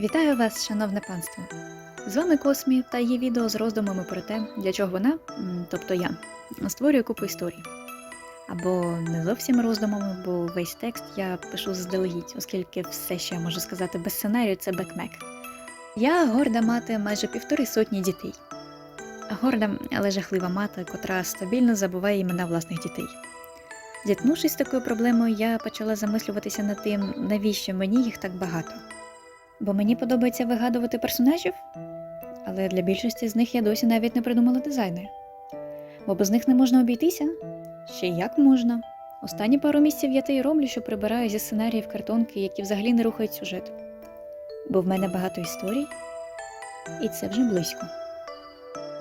Вітаю вас, шановне панство! З вами Космі та її відео з роздумами про те, для чого вона, тобто я, створює купу історій. Або не зовсім роздумами, бо весь текст я пишу заздалегідь, оскільки все, що я можу сказати без сценарію, це бекмек. Я горда мати майже півтори сотні дітей. Горда, але жахлива мати, котра стабільно забуває імена власних дітей. Зіткнувшись з такою проблемою, я почала замислюватися над тим, навіщо мені їх так багато. Бо мені подобається вигадувати персонажів, але для більшості з них я досі навіть не придумала дизайни. Бо без них не можна обійтися? Ще як можна. Останні пару місяців я те й роблю, що прибираю зі сценаріїв картонки, які взагалі не рухають сюжет. Бо в мене багато історій, і це вже близько.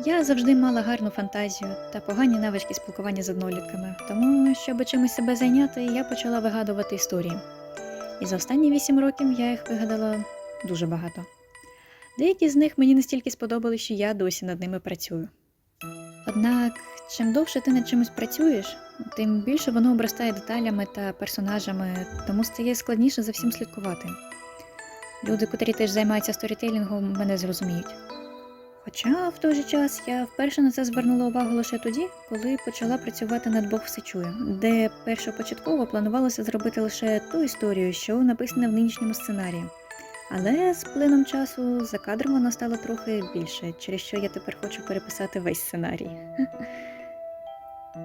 Я завжди мала гарну фантазію та погані навички спілкування з однолітками, тому, щоб чимось себе зайняти, я почала вигадувати історії. І за останні вісім років я їх вигадала дуже багато. Деякі з них мені настільки сподобались, що я досі над ними працюю. Однак, чим довше ти над чимось працюєш, тим більше воно обростає деталями та персонажами, тому стає складніше за всім слідкувати. Люди, котрі теж займаються сторітелінгом, мене зрозуміють. Хоча в той же час я вперше на це звернула увагу лише тоді, коли почала працювати над Бог все чує, де першопочатково планувалося зробити лише ту історію, що написана в нинішньому сценарії. Але з плином часу за кадром воно стало трохи більше, через що я тепер хочу переписати весь сценарій.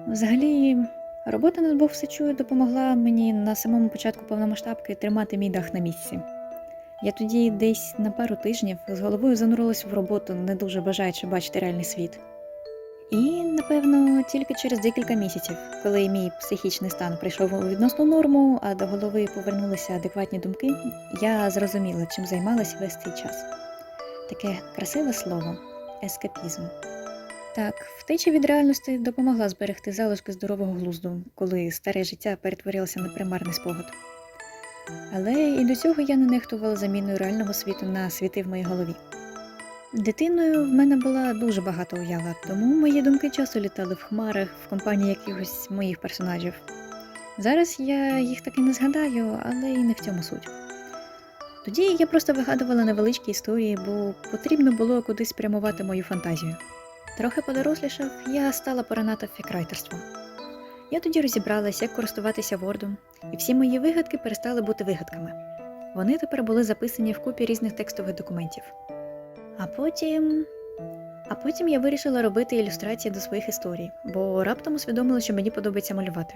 Взагалі, робота над чує допомогла мені на самому початку повномасштабки тримати мій дах на місці. Я тоді десь на пару тижнів з головою занурилась в роботу, не дуже бажаючи бачити реальний світ. І, напевно, тільки через декілька місяців, коли мій психічний стан прийшов у відносну норму, а до голови повернулися адекватні думки, я зрозуміла, чим займалась весь цей час. Таке красиве слово ескапізм. Так, втеча від реальності допомогла зберегти залишки здорового глузду, коли старе життя перетворилося на примарний спогад. Але і до цього я не нехтувала заміною реального світу на світи в моїй голові. Дитиною в мене була дуже багата уява, тому мої думки часто літали в хмарах в компанії якихось моїх персонажів. Зараз я їх таки не згадаю, але і не в цьому суть. Тоді я просто вигадувала невеличкі історії, бо потрібно було кудись спрямувати мою фантазію. Трохи подорослішав, я стала поринати в фікрайтерство. Я тоді розібралась, як користуватися Word, і всі мої вигадки перестали бути вигадками. Вони тепер були записані в купі різних текстових документів. А потім. А потім я вирішила робити ілюстрації до своїх історій, бо раптом усвідомила, що мені подобається малювати.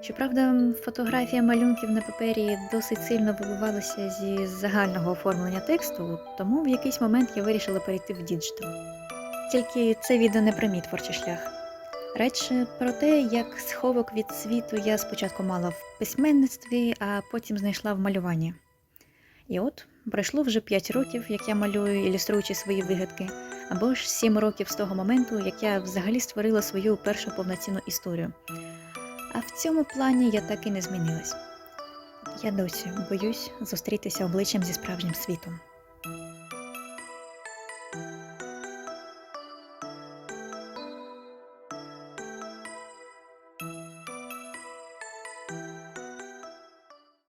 Щоправда, фотографія малюнків на папері досить сильно вибивалася зі загального оформлення тексту, тому в якийсь момент я вирішила перейти в діджитал. Тільки це відео не про мій творчий шлях. Радше про те, як сховок від світу я спочатку мала в письменництві, а потім знайшла в малюванні. І от пройшло вже 5 років, як я малюю, ілюструючи свої вигадки, або ж 7 років з того моменту, як я взагалі створила свою першу повноцінну історію. А в цьому плані я так і не змінилась. Я досі боюсь зустрітися обличчям зі справжнім світом.